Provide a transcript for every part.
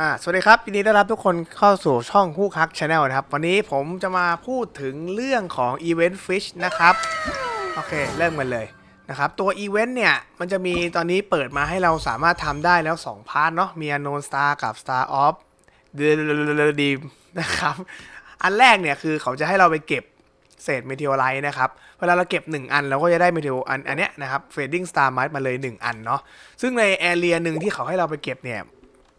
อ่าสวัสดีครับยินดีต้อนรับทุกคนเข้าสู่ช่องคู่คักชาแนลนะครับ วันนี้ผมจะมาพูดถึงเรื่องของ Event Fish นะครับ โอเค เริ่มกันเลยนะครับ ตัว Event เนี่ย มันจะมีตอนนี้เปิดมาให้เราสามารถทำได้แล้ว 2 พาร์ทเนาะมี Unknown Star กับ Star of d e m นะครับ อันแรกเนี่ย คือเขาจะให้เราไปเก็บเศษเมทิโอไลท์นะครับ เวลาเราเก็บ 1 อันเราก็จะได้เมทิโออันอันเนี้ยนะครับ Fading Star Mite มาเลย 1 อันเนาะซึ่งในแอเรียหนึ่งที่เขาให้เราไปเก็บเนี่ย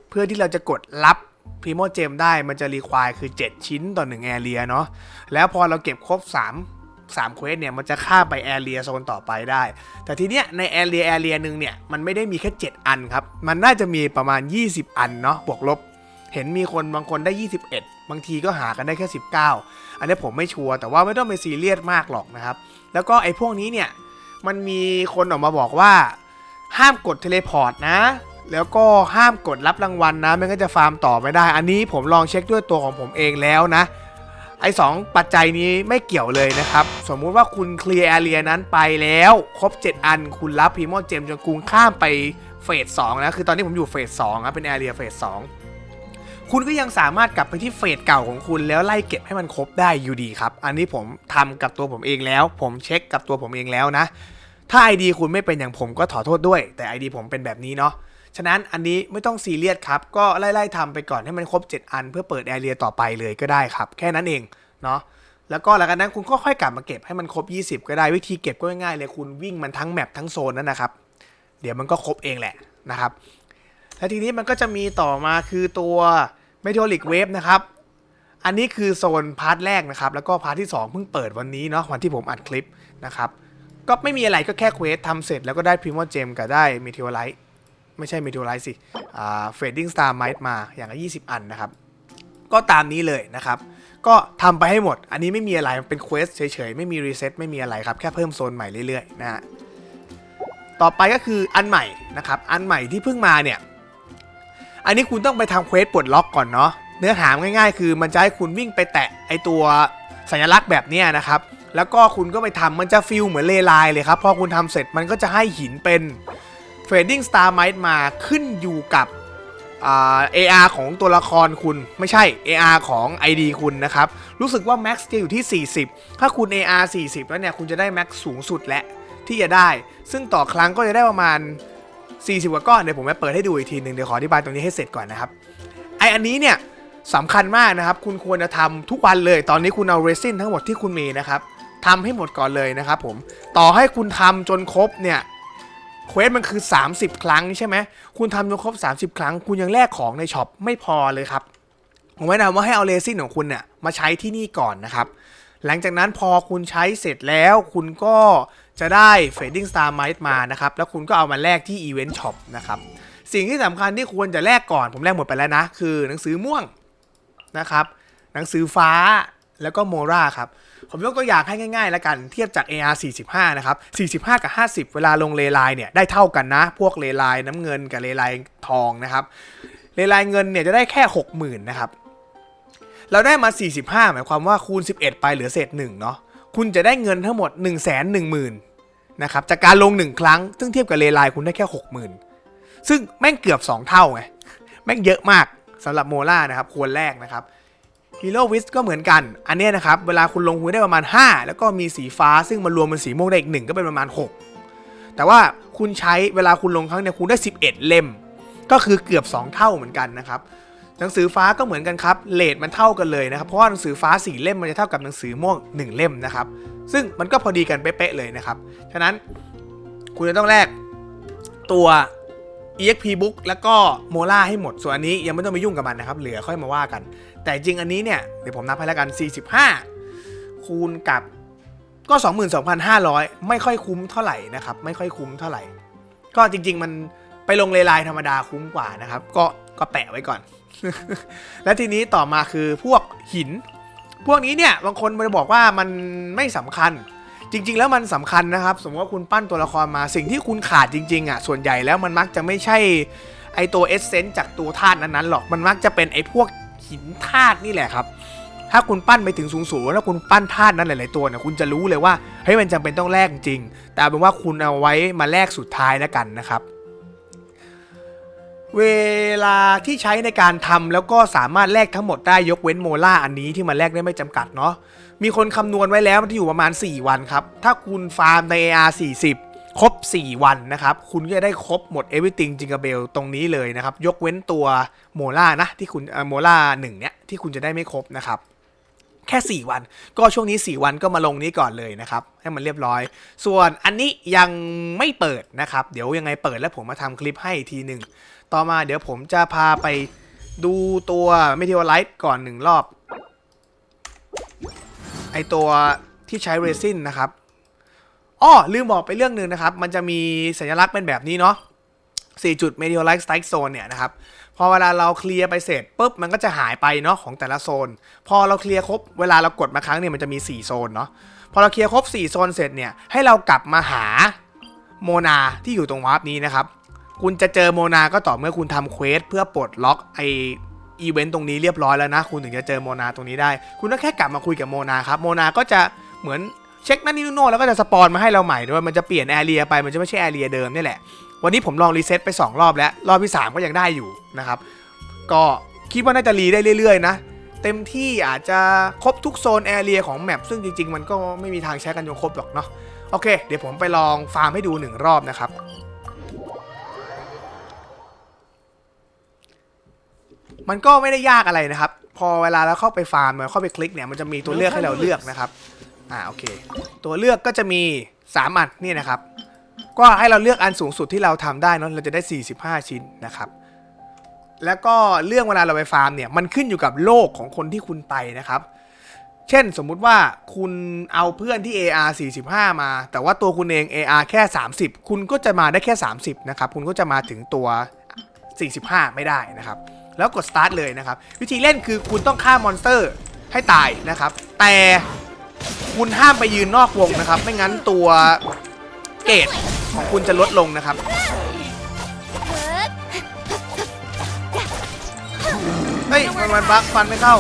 เพื่อที่เราจะกดรับพรีโมเจมได้มันจะรีควายคือ 7 ชิ้นต่อ1แอเรียเนาะแล้วพอเราเก็บครบ 3 3เควสเนี่ยมันจะข้ามไปแอเรียโซนต่อไปได้ แต่ทีเนี้ยในแอเรียแอเรียหนึ่งเนี่ยมันไม่ได้มีแค่ 7 อันครับ มันน่าจะมีประมาณ 20 อันเนาะบวกลบ เห็นมีคนบางคนได้ 21 บางทีก็หากันได้แค่ 19 อันนี้ผมไม่ชัวร์แต่ว่าไม่ต้องไปซีเรียสมากหรอกนะครับ แล้วก็ไอ้พวกนี้เนี่ยมันมีคนออกมาบอกว่า ห้ามกดเทเลพอร์ตนะ แล้วก็ห้ามกดรับรางวัลนะไม่งั้นจะฟาร์มต่อไม่ได้ อันนี้ผมลองเช็คด้วยตัวของผมเองแล้วนะ ไอ้สองปัจจัยนี้ไม่เกี่ยวเลยนะครับ สมมุติว่าคุณเคลียร์แอเรียนั้นไปแล้ว ครบ 7 อัน คุณรับพรีโมเจมจนคุณข้ามไปเฟสสองนะ คือตอนนี้ผมอยู่เฟสสองนะเป็นแอเรียเฟสสองคุณก็ยังสามารถกลับไปที่เฟสเก่าของคุณแล้วไล่เก็บให้มันครบได้อยู่ดีครับ อันนี้ผมทำกับตัวผมเองแล้ว ผมเช็คกับตัวผมเองแล้วนะ ถ้า ID คุณไม่เป็นอย่างผมก็ขอโทษด้วย แต่ ID ผมเป็นแบบนี้เนาะ ฉะนั้นอันนี้ไม่ต้องซีเรียสครับ ก็ไล่ๆทำไปก่อนให้มันครบ 7 อัน เพื่อเปิดแอเรียต่อไปเลยก็ได้ครับ แค่นั้นเองเนาะแล้วก็หลังจากนั้นคุณก็ค่อยกลับมาเก็บให้มันครบ 20 ก็ได้วิธีเก็บก็ง่ายๆเลยคุณวิ่งมันทั้งแมปทั้งโซนนั่นนะครับ เดี๋ยวมันก็ครบเองแหละนะครับ แล้วทีนี้มันก็จะมีต่อมาคือตัว Meteoric Wave นะครับ อันนี้คือโซนพาร์ทแรกนะครับ แล้วก็พาร์ทที่ 2 เพิ่งเปิดวันนี้เนาะวันที่ผมอัดคลิปนะครับ ก็ไม่มีอะไรก็แค่เควสทำเสร็จแล้วก็ได้พรีโมเจมกับได้เมทิโอไลท์ ไม่ใช่เมทิโอไลท์สิเฟดดิ้งสตาร์ไมท์มาอย่างละ20 อันนะครับ ก็ตามนี้เลยนะครับ ก็ทำไปให้หมด อันนี้ไม่มีอะไรเป็นเควสเฉยๆ ไม่มีรีเซ็ตไม่มีอะไรครับ แค่เพิ่มโซนใหม่เรื่อยๆนะฮะต่อไปก็คืออันใหม่นะครับ อันใหม่ที่เพิ่งมาเนี่ย อันนี้คุณต้องไปทำเควสปลดล็อกก่อนเนาะเนื้อหาง่ายๆ คือมันจะให้คุณวิ่งไปแตะไอตัวสัญลักษณ์แบบนี้นะครับ แล้วก็คุณก็ไปทำมันจะฟิลเหมือนเลไลเลยครับ พอคุณทำเสร็จมันก็จะให้หินเป็น Fading Star Mite มาขึ้นอยู่กับอ่า AR ของตัวละครคุณไม่ใช่ AR ของ ID คุณนะครับ รู้สึกว่า Max จะอยู่ที่ 40 ถ้าคุณ AR 40 แล้วเนี่ย คุณจะได้ Max สูงสุดและที่จะได้ ซึ่งต่อครั้งก็จะได้ประมาณ 40 กว่าก้อนเดี๋ยวผมจะเปิดให้ดูอีกทีหนึ่งเดี๋ยวขออธิบายตรงนี้ให้เสร็จก่อนนะครับไออันนี้เนี่ยสำคัญมากนะครับ คุณควรจะทำทุกวันเลย ตอนนี้คุณเอาเรซินทั้งหมดที่คุณมีนะครับทำให้หมดก่อนเลยนะครับผมต่อให้คุณทำจนครบเนี่ย เควสมันคือ 30 ครั้งใช่ไหมคุณทำจนครบ 30 ครั้ง คุณยังแลกของในช็อปไม่พอเลยครับผมแนะนำว่าให้เอาเรซินของคุณเนี่ยมาใช้ที่นี่ก่อนนะครับ หลังจากนั้นพอคุณใช้เสร็จแล้วคุณก็จะได้ Fading Star Mite มานะครับ แล้วคุณก็เอามาแลกที่ Event Shop นะครับ สิ่งที่สำคัญที่ควรจะแลกก่อน ผมแลกหมดไปแล้วนะ คือหนังสือม่วงนะครับ หนังสือฟ้าแล้วก็โมราครับ ผมยกตัวอย่างให้ง่ายๆ แล้วกันเทียบจาก AR 45 นะครับ 45 กับ 50 เวลาลงเลไลน์เนี่ยได้เท่ากันนะ พวกเลไลน์น้ำเงินกับเลไลน์ทองนะครับ เลไลน์เงินเนี่ยจะได้แค่ 60,000 นะครับ เราได้มา 45 หมายความว่าคูณ 11 ไปเหลือเศษ1เนาะ คุณจะได้เงินทั้งหมด 1 1 0 0 0 0นะครับ จากการลง 1 ครั้ง ซึ่งเทียบกับเลไลน์คุณได้แค่ 60,000 ซึ่งแม่งเกือบ 2 เท่าไง แม่งเยอะมากสำหรับโมล่านะครับควรแรกนะครับ ฮีโร่วิสก็เหมือนกัน อันนี้นะครับ เวลาคุณลงคุณได้ประมาณ 5 แล้วก็มีสีฟ้าซึ่งมารวมเป็นสีม่วงได้อีกหนึ่งก็เป็นประมาณ 6 แต่ว่าคุณใช้เวลาคุณลงครั้งเนี่ยคุณได้ 11 เล่ม ก็คือเกือบ 2 เท่าเหมือนกันนะครับหนังสือฟ้าก็เหมือนกันครับเลทมันเท่ากันเลยนะครับเพราะว่าหนังสือฟ้า 4 เล่มมันจะเท่ากับหนังสือม่วง 1 เล่มนะครับซึ่งมันก็พอดีกันเป๊ะๆเลยนะครับฉะนั้นคุณจะต้องแลกตัว EXP book แล้วก็โมล่าให้หมด ส่วนอันนี้ยังไม่ต้องไปยุ่งกับมันนะครับ เหลือค่อยมาว่ากัน แต่จริงอันนี้เนี่ย เดี๋ยวผมนับให้แล้วกัน 45 คูณกับก็ 22,500 ไม่ค่อยคุ้มเท่าไหร่นะครับ ไม่ค่อยคุ้มเท่าไหร่ ก็จริง ๆ มันไปลงเลไลน์ธรรมดาคุ้มกว่านะครับ ก็ก็แปะไว้ก่อน และทีนี้ต่อมาคือพวกหิน พวกนี้เนี่ยบางคนมันบอกว่ามันไม่สำคัญ จริง ๆ แล้วมันสำคัญนะครับ สมมติว่าคุณปั้นตัวละครมาสิ่งที่คุณขาดจริง ๆ อะ ส่วนใหญ่แล้วมันมักจะไม่ใช่ไอตัวเอเซนต์จากตัวธาตุนั้นๆหรอกมันมักจะเป็นไอพวกหินธาตุนี่แหละครับ ถ้าคุณปั้นไปถึงสูงๆแล้วคุณปั้นธาตุนั้นหลายๆตัวเนี่ยคุณจะรู้เลยว่าเฮ้ยมันจำเป็นต้องแลกจริง แต่เป็นว่าคุณเอาไว้มาแลกสุดท้ายแล้วกันนะครับเวลาที่ใช้ในการทำแล้วก็สามารถแลกทั้งหมดได้ยกเว้นโมล่าอันนี้ที่มันแลกได้ไม่จำกัดเนาะ มีคนคำนวณไว้แล้วมันที่อยู่ประมาณ 4 วันครับ ถ้าคุณฟาร์มใน AR 40 ครบ 4 วันนะครับ คุณก็จะได้ครบหมด everything จิงก b เบลตรงนี้เลยนะครับ ยกเว้นตัวโมล่านะที่คุณโมล่าหนึ่งเนี้ยที่คุณจะได้ไม่ครบนะครับแค่ 4 วัน ก็ช่วงนี้ 4 วันก็มาลงนี้ก่อนเลยนะครับ ให้มันเรียบร้อย ส่วนอันนี้ยังไม่เปิดนะครับ เดี๋ยวยังไงเปิดแล้วผมมาทำคลิปให้อีกทีหนึ่ง ต่อมาเดี๋ยวผมจะพาไปดูตัว m e t e o r i t e ก่อนหนึ่งรอบ ไอตัวที่ใช้เรซินนะครับอ้อลืมบอกไปเรื่องหนึ่งนะครับ มันจะมีสัญลักษณ์เป็นแบบนี้เนาะ4จุด Meteorite Strike Zone เนี่ยนะครับ พอเวลาเราเคลียร์ไปเสร็จปุ๊บ มันก็จะหายไปเนาะของแต่ละโซน พอเราเคลียร์ครบ เวลาเรากดมาครั้งเนี่ยมันจะมี 4 โซนเนาะ พอเราเคลียร์ครบ 4 โซนเสร็จเนี่ย ให้เรากลับมาหาโมนาที่อยู่ตรงวาร์ปนี้นะครับ คุณจะเจอโมนาก็ต่อเมื่อคุณทำเควสเพื่อปลดล็อกไอ อีเวนต์ตรงนี้เรียบร้อยแล้วนะ คุณถึงจะเจอโมนาตรงนี้ได้ คุณก็แค่กลับมาคุยกับโมนาครับ โมนาก็จะเหมือนเช็คนั่นนี่นู่นโน่แล้วก็จะสปอนมาให้เราใหม่ด้วย มันจะเปลี่ยนแอเรียไป มันจะไม่ใช่แอเรียเดิมนี่แหละ วันนี้ผมลองรีเซ็ตไป 2 รอบแล้ว รอบที่ 3 ก็ยังได้อยู่นะครับ ก็คิดว่าน่าจะรีได้เรื่อยๆนะ เต็มที่อาจจะครบทุกโซนแอเรียของแมปซึ่งจริงๆ มันก็ไม่มีทางใช้กันจนครบหรอกเนาะ โอเค เดี๋ยวผมไปลองฟาร์มให้ดูหนึ่งรอบนะครับ มันก็ไม่ได้ยากอะไรนะครับ พอเวลาเราเข้าไปฟาร์มเราเข้าไปคลิกเนี่ยมันจะมีตัวเลือกให้เราเลือกนะครับอ่าโอเค ตัวเลือกก็จะมี3อันนี่นะครับ ก็ให้เราเลือกอันสูงสุดที่เราทำได้นะเราจะได้ 45 ชิ้นนะครับแล้วก็เรื่องเวลาเราไปฟาร์มเนี่ยมันขึ้นอยู่กับโลกของคนที่คุณไปนะครับ เช่นสมมุติว่าคุณเอาเพื่อนที่ AR 45 มา แต่ว่าตัวคุณเอง AR แค่ 30 คุณก็จะมาได้แค่ 30 นะครับ คุณก็จะมาถึงตัว 45 ไม่ได้นะครับ แล้วกด start เลยนะครับ วิธีเล่นคือคุณต้องฆ่ามอนสเตอร์ให้ตายนะครับ แต่คุณห้ามไปยืนนอกวงนะครับ ไม่งั้นตัวเกรดของคุณจะลดลงนะครับ เฮ้ย มันมันบักฟันไม่เข้า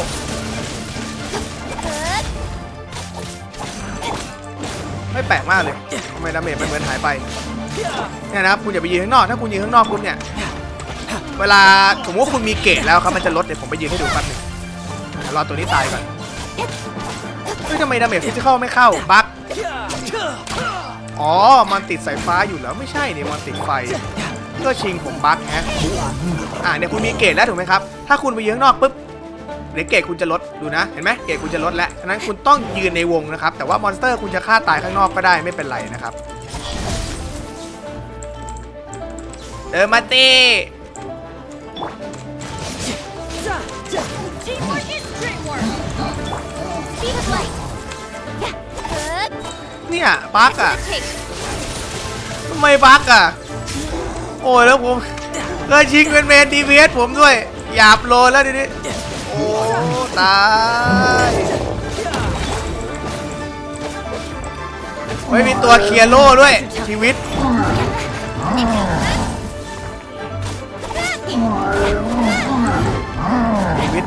ไม่แปลกมากเลยทำไมดาเมจมันเหมือนหายไปเนี่ยนะครับคุณอย่าไปยืนข้างนอก ถ้าคุณยืนข้างนอกคุณเนี่ย เวลาสมมติว่าคุณมีเกรดแล้วครับมันจะลดเดี๋ยวผมไปยืนให้ดูแป๊บหนึงรอตัวนี้ตายก่อนเฮ้ยทำไมดาเมจฟิสิกอลไม่เข้าบั๊กอ๋อ มันติดสายฟ้าอยู่แล้วไม่ใช่เนี่ยมันติดไฟ ก็ชิงผมบั๊กฮะอ่าเนี่ยคุณมีเกรดแล้วถูกไหมครับ ถ้าคุณไปยืนข้างนอกปุ๊บเดี๋ยวเกรดคุณจะลดดูนะ เห็นไหมเกรดคุณจะลดแล้วฉะนั้นคุณต้องยืนในวงนะครับ แต่ว่ามอนสเตอร์คุณจะฆ่าตายข้างนอกก็ได้ไม่เป็นไรนะครับเดินมาตี เนี่ยบั๊กอะ Take. ทำไมบั๊กอะ โอ้ยแล้วผมเคยชิงเป็นเมนดีเวสผมด้วย หยาบโลแล้วดิดิโอ้ตายไม่มีตัวเคลียร์โล่ด้วยชีวิต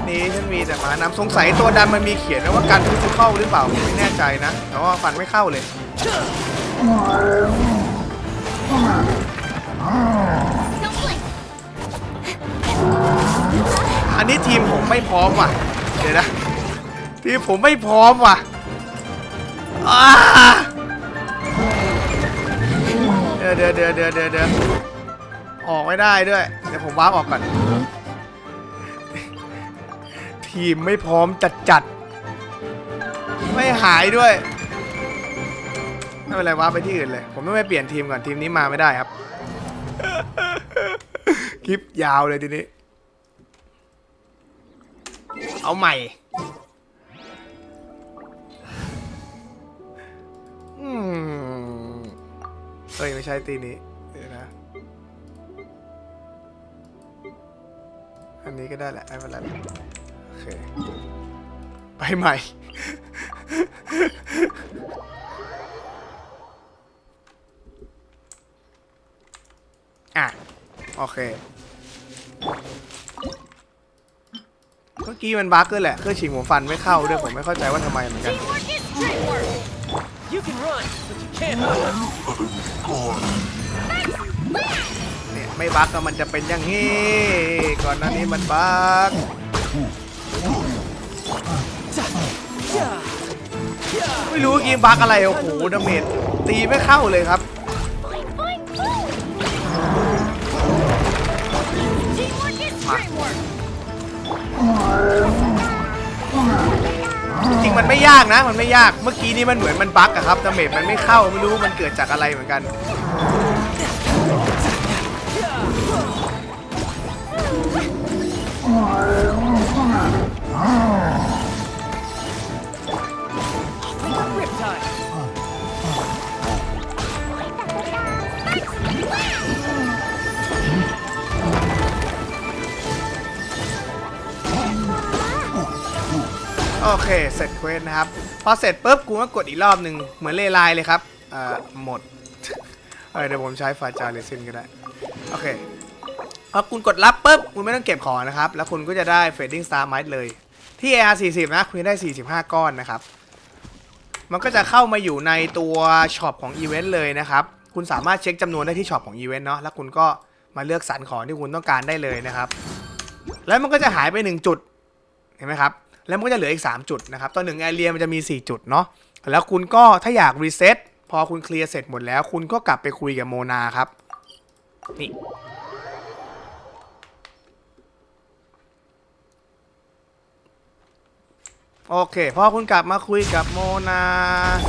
นี้ฉันมีแต่หมาน้ำสงสัยตัวดันมันมีเขียนนะว่าการฟิสิเข้าหรือเปล่าผมไม่แน่ใจนะแต่ว่าฟันไม่เข้าเลยอันนี้ทีมผมไม่พร้อมว่ะเดี๋ยวนะทีมผมไม่พร้อมว่ะเดี๋ยวเดี๋ยวเดี๋ยวเดี๋ยวเดี๋ยวออกไม่ได้ด้วยเดี๋ยวผมว้าออกก่อน ทีมไม่พร้อมจัดจัดๆไม่หายด้วยไม่เป็นไรว้าไปที่อื่นเลย ผมต้องไปเปลี่ยนทีมก่อนทีมนี้มาไม่ได้ครับ คลิปยาวเลยทีนี้ เอาใหม่อืมเฮ้ยไม่ใช่ตีนี้เดี๋ยวนะอันนี้ก็ได้แหละไม่เป็นไร เค ไปใหม่ อะ โอเค เมื่อกี้มันบั๊กด้วยแหละ เครื่องฉีกหัวฟันไม่เข้าด้วย ผมไม่เข้าใจว่าทำไมเหมือนกัน You can run, but you can't hide. เนี่ยไม่บั๊กก็มันจะเป็นอย่างนี้ ก่อนหน้านี้มันบั๊ก ไม่รู้เมื่อกี้บั๊กอะไร โอ้โหดาเมจตีไม่เข้าเลยครับจริงมันไม่ยากนะ มันไม่ยากเมื่อกี้นี่มันเหมือนมันบั๊กอะครับดาเมจมันไม่เข้าไม่รู้มันเกิดจากอะไรเหมือนกัน โอเค เสร็จเควสนะครับ พอเสร็จปุ๊บกูก็กดอีกรอบหนึ่งเหมือนเลไลเลยครับอ่อหมด เออเดี๋ยวผมใช้ฟาจาเรซินก็ได้ โอเคพอคุณกดรับปุ๊บคุณไม่ต้องเก็บของนะครับ แล้วคุณก็จะได้ Fading Star m i t e เลย ที่ AR 40นะคุณได้ 45 ก้อนนะครับ มันก็จะเข้ามาอยู่ในตัวช็อปของอีเวนต์เลยนะครับ คุณสามารถเช็คจำนวนได้ที่ช็อปของอีเวนต์เนาะแล้วคุณก็มาเลือกสรรของที่คุณต้องการได้เลยนะครับ แล้วมันก็จะหายไป 1 จุดเห็นไหมครับ แล้วมันก็จะเหลืออีก 3 จุดนะครับ ต่อหนึ่งแอเรียมันจะมี 4 จุดเนาะ แล้วคุณก็ถ้าอยากรีเซ็ตพอคุณเคลียร์เสร็จหมดแล้ว คุณก็กลับไปคุยกับโมนาครับ นี่ โอเค พอคุณกลับมาคุยกับโมนา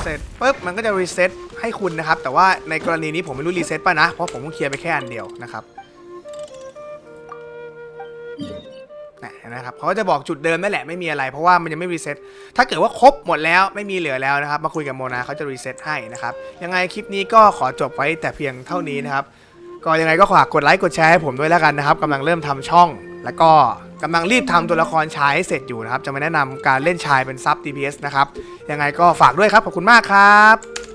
เสร็จปุ๊บ มันก็จะรีเซ็ตให้คุณนะครับ แต่ว่าในกรณีนี้ผมไม่รู้รีเซ็ตป่ะนะ เพราะผมเพิ่งเคลียร์ไปแค่อันเดียวนะครับ นะเห็นะครับเขาก็จะบอกจุดเดิมนั่นแหละไม่มีอะไรเพราะว่ามันยังไม่รีเซ็ตถ้าเกิดว่าครบหมดแล้วไม่มีเหลือแล้วนะครับ มาคุยกับโมนาเขาจะรีเซ็ตให้นะครับยังไงคลิปนี้ก็ขอจบไว้แต่เพียงเท่านี้นะครับก็ยังไงก็ฝากกดไลค์กดแชร์ให้ผมด้วยแล้วกันนะครับกำลังเริ่มทำช่อง แล้วก็กำลังรีบทำตัวละครชายให้เสร็จอยู่นะครับ จะมาแนะนำการเล่นชายเป็นซับ DPS นะครับยังไงก็ฝากด้วยครับขอบคุณมากครับ